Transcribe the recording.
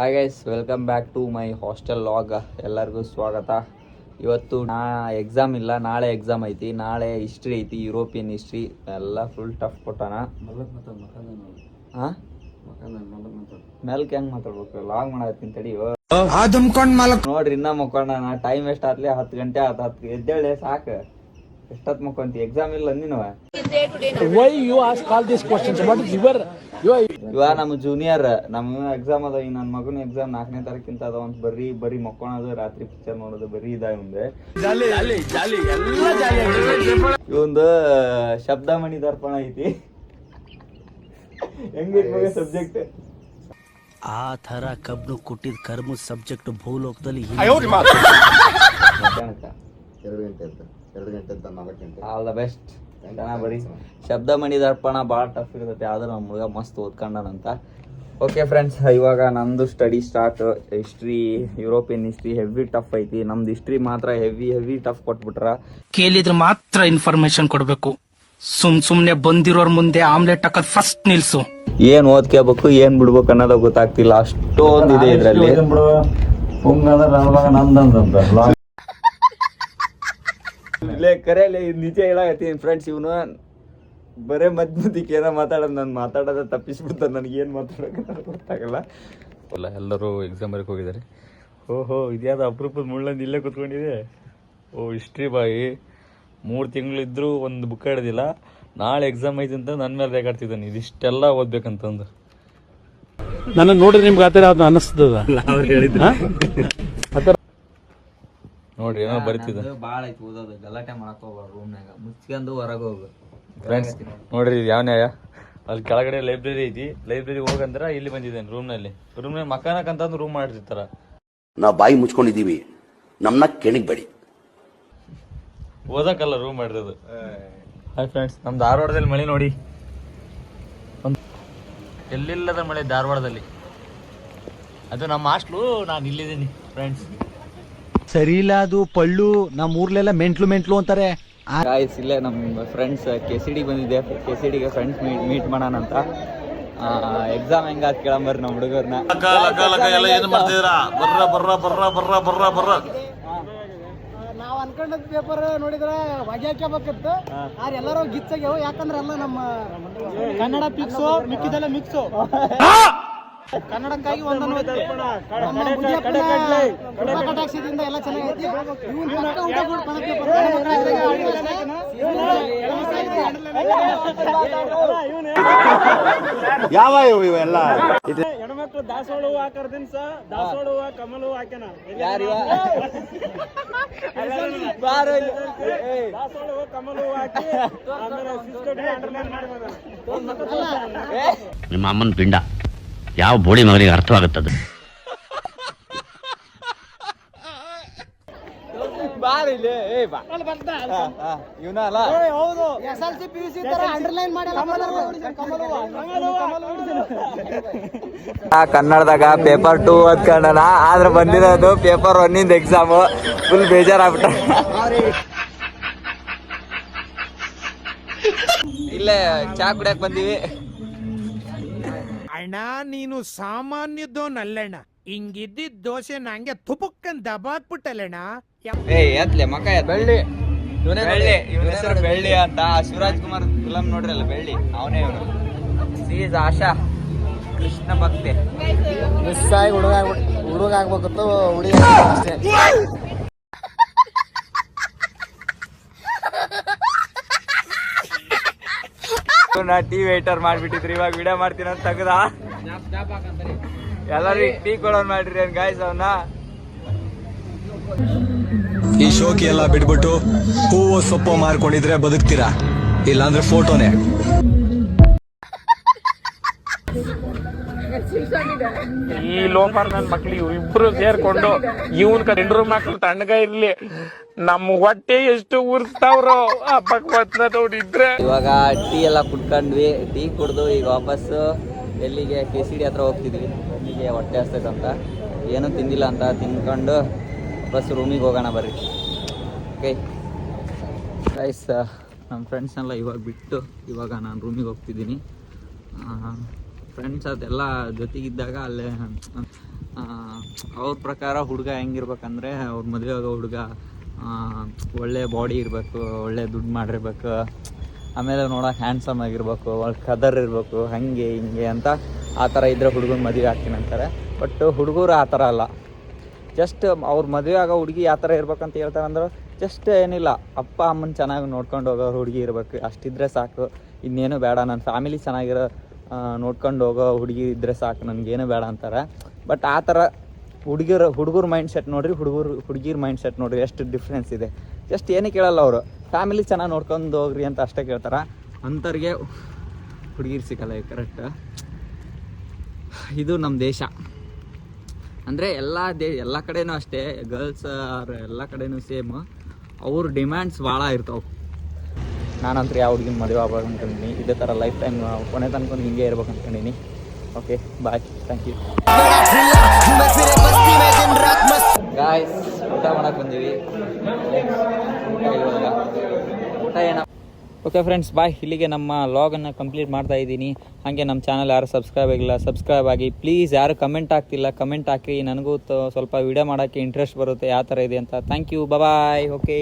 Hi guys welcome back to my hostel log ಎಲ್ಲರಿಗೂ ಸ್ವಾಗತ. ಇವತ್ತು ನಾ ಎಕ್ಸಾಮ್ ಇಲ್ಲ ನಾಳೆ ಎಕ್ಸಾಮ್ ಐತಿ. ನಾಳೆ ಹಿಸ್ಟ್ರಿ ಐತಿ ಯುರೋಪಿಯನ್ ಹಿಸ್ಟ್ರಿ ಎಲ್ಲ ಫುಲ್ ಟಫ್ ಕೊಟ್ಟಾನ. ಹಾಂ ಮೆಲ್ಕ್ ಹೆಂಗ್ ಮಾತಾಡ್ಬೇಕು? ಲಾಗ್ ಮಾಡತ್ತೀನಿ ತಡಿ. ನೋಡ್ರಿ ಇನ್ನ ಮುಕ್ಕೊಂಡ ನಾ ಟೈಮ್ ಎಷ್ಟ್ ಆತ್ಲಿ? ಹತ್ತು ಗಂಟೆ ಆತ. ಹತ್ತು ಎದ್ದೇಳೆ ಸಾಕು. ಎಷ್ಟೊತ್ತು ಮುಕ್ಕೊಂತಿ ಎಕ್ಸಾಮ್ ಇಲ್ಲ ನೀನು why you as call this? What is your your ಇವ ನಮ್ಮ ಜೂನಿಯರ್ ನಮ್ಮ ಎಕ್ಸಾಮ್ ಅದ ಈ ನನ್ನ ಮಗನ ಎಕ್ಸಾಮ್ ನಾಲ್ಕನೇ ತಾರೀಕಿಂತ ಅದ ಒಂದು ಬರೀ ಬರೀ ಮಕ್ಕೊಳೋದು ರಾತ್ರಿ ಪಿಕ್ಚರ್ ನೋಡೋದು ಬರೀ ಇದ ಇವಂದೆ. ಇವಂದು ಶಬ್ದಮಣಿ ದರ್ಪಣ ಐತಿ. ಹೆಂಗ ಸಬ್ಜೆಕ್ಟ್ ಆ ತರ ಕಬ್ನು ಕೊಟ್ಟಿದ್ ಕರ್ಮ ಸಬ್ಜೆಕ್ಟ್ ಭೂಲೋಕದಲ್ಲಿ ಎರಡು ಗಂಟೆ ಅಂತ ಎರಡು ಗಂಟೆ ಅಂತ ನಾಲ್ಕು ಗಂಟೆ. ಆಲ್ ದ ಬೆಸ್ಟ್ ಬರಿ. ಬರೀ ಶಬ್ದಮಣಿ ದರ್ಪಣ ಭಾಳ ಟಫ್ ಇರ್ತೈತೆ ಆದ್ರೆ ನಮ್ಮ ಹುಡುಗ ಮಸ್ತ್ ಓದ್ಕೊಂಡನಂತ. ಓಕೆ ಫ್ರೆಂಡ್ಸ್ ಇವಾಗ ನಂದು study start history European history heavy tough ಐತಿ. ನಮ್ದು ಹಿಸ್ಟ್ರಿ ಮಾತ್ರ ಹೆವಿ ಹೆವಿ ಟಫ್ ಕೊಟ್ಬಿಟ್ರ. ಕೇಳಿದ್ರೆ ಮಾತ್ರ ಇನ್ಫಾರ್ಮೇಶನ್ ಕೊಡ್ಬೇಕು. ಸುಮ್ ಸುಮ್ನೆ ಬಂದಿರೋರ್ ಮುಂದೆ ಆಮ್ಲೆಟ್ ಹಾಕೋದ್ ಫಸ್ಟ್ ನಿಲ್ಸು. ಏನ್ ಓದ್ಕೋಬೇಕು ಏನ್ ಬಿಡ್ಬೇಕು ಅನ್ನೋದು ಗೊತ್ತಾಗ್ತಿಲ್ಲ. ಅಷ್ಟೊಂದು ಇದೆ ಇದ್ರಲ್ಲಿ ಇಲ್ಲೇ ಕರೆಯಲ್ಲೇ ನಿಜ ಹೇಳಾಕತ್ತೀನಿ ಫ್ರೆಂಡ್ಸ್ ಇವನು ಬರೇ ಮದ್ ಮಧ್ಯಕ್ಕೆ ಏನೋ ಮಾತಾಡೋದು ನಾನು ಮಾತಾಡೋದ ತಪ್ಪಿಸ್ಬಿಡ್ತಾನೆ ನನಗೆ ಏನು ಮಾತಾಡೋಕೆ ಗೊತ್ತಾಗಲ್ಲ. ಅಲ್ಲ ಎಲ್ಲರೂ ಎಕ್ಸಾಮ್ ಬರಕ್ಕೆ ಹೋಗಿದ್ದಾರೆ. ಓಹೋ ಇದ್ಯಾವುದು ಅಪರೂಪದ ಮುಳ್ಳಂದು ಇಲ್ಲೇ ಕೂತ್ಕೊಂಡಿದೆ? ಓ ಹಿಸ್ಟ್ರಿ ಬಾಯಿ. ಮೂರು ತಿಂಗಳಿದ್ದರೂ ಒಂದು ಬುಕ್ ಹಿಡ್ದಿಲ್ಲ ನಾಳೆ ಎಕ್ಸಾಮ್ ಐತಿ ಅಂತ ನನ್ನ ಮೇಲೆ ರೇಗಾಡ್ತಿದ್ದಾನೆ. ಇದಿಷ್ಟೆಲ್ಲ ಓದ್ಬೇಕಂತಂದು. ನನ್ನ ನೋಡಿದ್ರೆ ನಿಮ್ಗೆ ಆತರ ಅದು ಅನಿಸ್ತದ? ನೋಡ್ರಿ ಏನೋ ಬರ್ತಿದ್ದ. ಭಾಳ ಐತಿ ಓದೋದು. ಗಲಾಟೆ ಮಾಡಕ್ ಹೋಗ್ಬಾರ್ದು ರೂಮ್ನಾಗ ಮುಚ್ಕೊಂಡು ಹೊರಗೆ ಹೋಗು. ಫ್ರೆಂಡ್ಸ್ ನೋಡ್ರಿ ಇದು ಯಾವ ನ್ಯಾಯ ಅಲ್ಲಿ ಕೆಳಗಡೆ ಲೈಬ್ರರಿ ಐತಿ. ಲೈಬ್ರರಿ ಹೋಗಂದ್ರ ಇಲ್ಲಿ ಬಂದಿದ್ದೇನೆ ರೂಮ್ನಲ್ಲಿ ರೂಮ್ನಲ್ಲಿ ಮಕಾನಕ್ಕಂತಂದು ರೂಮ್ ಮಾಡಿರ್ತಾರ. ನಾವು ಬಾಯಿ ಮುಚ್ಕೊಂಡಿದ್ದೀವಿ. ನಮ್ಮನ್ನ ಕೆಣಗಬೇಡಿ ಓದಕ್ಕಲ್ಲ ರೂಮ್ ಮಾಡಿರೋದು. ಹಾಯ್ ಫ್ರೆಂಡ್ಸ್ ನಮ್ಮ ಧಾರವಾಡದಲ್ಲಿ ಮಳೆ ನೋಡಿ. ಎಲ್ಲಿಲ್ಲದ ಮಳೆ ಧಾರವಾಡದಲ್ಲಿ? ಅದು ನಮ್ಮ ಹಾಸ್ಟ್ಲು ನಾನು ಇಲ್ಲಿದ್ದೀನಿ ಫ್ರೆಂಡ್ಸ್ ಸರಿ ಇಲ್ಲ ಅದು ಪಳ್ಳು ನಮ್ಮ ಊರ್ಲೆಲ್ಲ ಮೆಂಟ್ಲು ಮೆಂಟ್ಲು ಅಂತಾರೆ. ಗಾಯ್ಸ್ ಇಲ್ಲೇ ನಮ್ಮ ಫ್ರೆಂಡ್ಸ್ ಕೆ ಸಿ ಡಿ ಬಂದಿದೆ ಕೆ ಸಿ ಡಿಗೆ ಫ್ರೆಂಡ್ಸ್ ಮೀಟ್ ಮೀಟ್ ಮಾಡೋಣ ಅಂತ ಎಕ್ಸಾಮ್ ಹೆಂಗಾತ್ ಕೇಳಂಬರ್ ನಮ್ಮ ಹುಡುಗರ್ನ ನಾವು ಅನ್ಕೊಂಡದ್ ಪೇಪರ್ ನೋಡಿದ್ರ ಹೊಗೆ ಹಾಕ್ಯಬೇಕಿತ್ತು ಆದ್ರೆ ಎಲ್ಲರೂ ಗಿಚ್ಚಾಗ್ಯಾವ. ಯಾಕಂದ್ರೆ ಎಲ್ಲ ನಮ್ಮ ಕನ್ನಡ ಪಿಕ್ಸು ಮಿಕ್ಕಿದೆಲ್ಲ ಮಿಕ್ಸು ಕನ್ನಡಕ್ಕಾಗಿ ಕಟಾಕ್ಷದಿಂದ ಎಲ್ಲ ಚೆನ್ನಾಗೈತಿ ಇವ್ನ್ ಪಕ್ಕ ಊಟ. ಯಾವ ಇವೆಲ್ಲ ಹೆಣ್ಮಕ್ಳು ದಾಸವಾಳ ಹೂವು ಹಾಕರ್ದಿನ ಸ ದಾಸವಾಳ ಹೂವು ಕಮಲ ಹೂವು ಹಾಕ್ಯಾನ. ದಾಸವಾಳ ಹೂವು ಕಮಲ ಹೂವು ಹಾಕಿ ನಿಮ್ಮ ಅಮ್ಮನ ಪಿಂಡ ಯಾವ ಬೋಳಿ ಮಗನಿಗೆ ಅರ್ಥವಾಗುತ್ತದೆ? ಕನ್ನಡದಾಗ ಪೇಪರ್ ಟೂ ಓದ್ಕೊಂಡನ ಆದ್ರೆ ಬಂದಿರೋದು ಪೇಪರ್ ಒನ್ನಿಂದ ಎಕ್ಸಾಮ್ ಫುಲ್ ಬೇಜಾರಾಗ್ಬಿಟ್ಟ ಇಲ್ಲೇ ಚಾ ಕುಡಿಯಕ್ ಬಂದೀವಿ. ಅಣ್ಣ ನೀನು ಸಾಮಾನ್ಯದೋನಲ್ಲಣ್ಣ ಹಿಂಗಿದ್ದಿದ್ ದೋಸೆ ನಂಗೆ ತುಪುಕ್ಕನ್ ದಬಾಕ್ಬಿಟ್ಟಲ್ಲಣ್ಣ ಏ ಎತ್ಲೆ ಮಕ ಎತ್ ಬೆಳ್ಳಿ. ಬೆಳ್ಳಿ ಇವನ ಹೆಸರು ಬೆಳ್ಳಿ ಅಂತ ಶಿವರಾಜ್ ಕುಮಾರ್ ಫಿಲಂ ನೋಡ್ರಲ್ಲ ಬೆಳ್ಳಿ. ಅವನೇ ಇವನು ಸೀಸ್ ಆಶಾ ಕೃಷ್ಣ ಭಕ್ತಿ. ಮಿಸ್ ಆಗಿ ಹುಡುಗ ಹುಡುಗ ಆಗ್ಬೇಕಿತ್ತು ಹುಡುಗ ಅಷ್ಟೇ. ನಾ ಟೀ ವೇಟರ್ ಮಾಡ್ಬಿಟ್ಟಿದ್ರಿ. ಇವಾಗ ವಿಡಿಯೋ ಮಾಡ್ತೀನಿ ಅಂತ ತೆಗ್ದ? ಎಲ್ಲರೂ ಟೀ ಕೊಡೋನ್ ಮಾಡ್ರಿ ಏನ್ ಗಾಯ್ಸ್ ಅವನ್ನ ಈ ಶೋಕಿ ಎಲ್ಲ ಬಿಟ್ಬಿಟ್ಟು ಹೂವು ಸೊಪ್ಪು ಮಾರ್ಕೊಂಡಿದ್ರೆ ಬದುಕ್ತೀರಾ? ಇಲ್ಲಾಂದ್ರೆ ಫೋಟೋನೇ ಈ ಲೋಫರ್ ನನ್ ಮಕ್ಳು ಇವ್ರಿಬ್ರು ಸೇರ್ಕೊಂಡು ಇವನ್ ಕಂಡ್ರು ಮಕ್ಳು ತಣ್ಣಗ ಇರ್ಲಿ. ನಮ್ಮ ಹೊಟ್ಟೆ ಎಷ್ಟು ಉರ್ತಾವ್ರು ಹಬ್ಬಕ್ ನೋಡಿದ್ರೆ. ಇವಾಗ ಟೀ ಎಲ್ಲ ಕುಡ್ಕೊಂಡ್ವಿ. ಟೀ ಕುಡ್ದು ಈಗ ವಾಪಸ್ ಎಲ್ಲಿಗೆ ಕೆ ಸಿ ಡಿ ಹತ್ರ ಹೋಗ್ತಿದ್ವಿ. ಇಲ್ಲಿಗೆ ಹೊಟ್ಟೆ ಹಸ್ತೈತೆ ಅಂತ. ಏನೂ ತಿಂದಿಲ್ಲ ಅಂತ ತಿನ್ಕೊಂಡು ಬಸ್ ರೂಮಿಗೆ ಹೋಗೋಣ ಬರ್ರಿ. ಓಕೆ ಗೈಸ್ ನಮ್ಮ ಫ್ರೆಂಡ್ಸ್ನೆಲ್ಲ ಇವಾಗ ಬಿಟ್ಟು ಇವಾಗ ನಾನು ರೂಮಿಗೆ ಹೋಗ್ತಿದ್ದೀನಿ. ಫ್ರೆಂಡ್ಸ್ ಅದೆಲ್ಲ ಜೊತೆಗಿದ್ದಾಗ ಅಲ್ಲೇ ಅವ್ರ ಪ್ರಕಾರ ಹುಡುಗ ಹೆಂಗಿರ್ಬೇಕಂದ್ರೆ ಅವ್ರ ಮದುವೆ ಆಗೋ ಹುಡುಗ ಒಳ್ಳೆ ಬಾಡಿ ಇರಬೇಕು, ಒಳ್ಳೆ ದುಡ್ಡು ಮಾಡಿರ್ಬೇಕು, ಆಮೇಲೆ ನೋಡೋಕೆ ಹ್ಯಾಂಡ್ಸಮ್ ಆಗಿರ್ಬೇಕು, ಒಳ್ಳೆ ಕದರ್ ಇರಬೇಕು, ಹಾಗೆ ಹಿಂಗೆ ಅಂತ ಆ ಥರ ಇದ್ದರೆ ಹುಡುಗನ ಮದುವೆ ಆಗ್ತೀನಿ ಅಂತಾರೆ. ಬಟ್ ಹುಡುಗರು ಆ ಥರ ಅಲ್ಲ. ಜಸ್ಟ್ ಅವ್ರ ಮದುವೆ ಆಗೋ ಹುಡುಗಿ ಯಾವ ಥರ ಇರ್ಬೇಕಂತ ಹೇಳ್ತಾರೆ ಅಂದ್ರೆ ಜಸ್ಟ್ ಏನಿಲ್ಲ. ಅಪ್ಪ, ಅಮ್ಮನ ಚೆನ್ನಾಗಿ ನೋಡ್ಕೊಂಡು ಹೋಗೋ ಹುಡುಗಿ ಇರಬೇಕು. ಅಷ್ಟಿದ್ರೆ ಸಾಕು. ಇನ್ನೇನು ಬೇಡ. ನನ್ನ ಫ್ಯಾಮಿಲಿ ಚೆನ್ನಾಗಿರೋ ನೋಡ್ಕೊಂಡು ಹೋಗೋ ಹುಡುಗಿ ಇದ್ದರೆ ಸಾಕು, ನನಗೇನು ಬೇಡ ಅಂತಾರೆ. ಬಟ್ ಆ ಥರ ಹುಡುಗಿರ, ಹುಡುಗರ ಮೈಂಡ್ ಸೆಟ್ ನೋಡ್ರಿ, ಹುಡುಗರು, ಹುಡುಗಿರ ಮೈಂಡ್ ಸೆಟ್ ನೋಡ್ರಿ, ಎಷ್ಟು ಡಿಫ್ರೆನ್ಸ್ ಇದೆ. ಜಸ್ಟ್ ಏನು ಕೇಳಲ್ಲ ಅವರು. ಫ್ಯಾಮಿಲಿ ಚೆನ್ನಾಗಿ ನೋಡ್ಕೊಂಡು ಹೋಗ್ರಿ ಅಂತ ಅಷ್ಟೇ ಕೇಳ್ತಾರೆ. ಅಂಥವ್ರಿಗೆ ಹುಡುಗಿರು ಸಿಗಲ್ಲ ಕರೆಕ್ಟ್ ಇದು ನಮ್ಮ ದೇಶ. ಅಂದರೆ ಎಲ್ಲ ದೇ, ಎಲ್ಲ ಕಡೆನೂ ಅಷ್ಟೇ ಗರ್ಲ್ಸ್ ಆರ್ ಎಲ್ಲ ಕಡೆನೂ ಸೇಮ್ ಅವ್ರ ಡಿಮ್ಯಾಂಡ್ಸ್ ಭಾಳ ಇರ್ತಾವೆ. ನಾನಂತರ ಯಾವ ಹುಡುಗಿನ ಮದುವೆ ಆಗ್ಬೇಕು ಅನ್ಕೊಂಡಿನಿ ಇದೇ ಥರ ಲೈಫ್ ಟೈಮ್ ಕೊನೆ ತನಕ ಹಿಂಗೆ ಇರ್ಬೇಕು ಅನ್ಕೊಂಡಿನಿ okay bye thank you guys ಊಟ ಮಾಡಕ್ಕೆ ಬಂದೀವಿ. ಊಟ ಏನ? ಓಕೆ ಫ್ರೆಂಡ್ಸ್ ಬಾಯ್ ಇಲ್ಲಿಗೆ ನಮ್ಮ ಲಾಗನ್ನು ಕಂಪ್ಲೀಟ್ ಮಾಡ್ತಾ ಇದ್ದೀನಿ. ಹಾಗೆ ನಮ್ಮ ಚಾನಲ್ ಯಾರು ಸಬ್ಸ್ಕ್ರೈಬ್ ಆಗಿಲ್ಲ ಸಬ್ಸ್ಕ್ರೈಬ್ ಆಗಿ. ಪ್ಲೀಸ್ ಯಾರು ಕಮೆಂಟ್ ಆಗ್ತಿಲ್ಲ ಕಮೆಂಟ್ ಹಾಕಿ ನನಗೂ ಸ್ವಲ್ಪ ವಿಡಿಯೋ ಮಾಡೋಕ್ಕೆ ಇಂಟ್ರೆಸ್ಟ್ ಬರುತ್ತೆ. ಯಾವ ಥರ ಇದೆ ಅಂತ. Thank you bye okay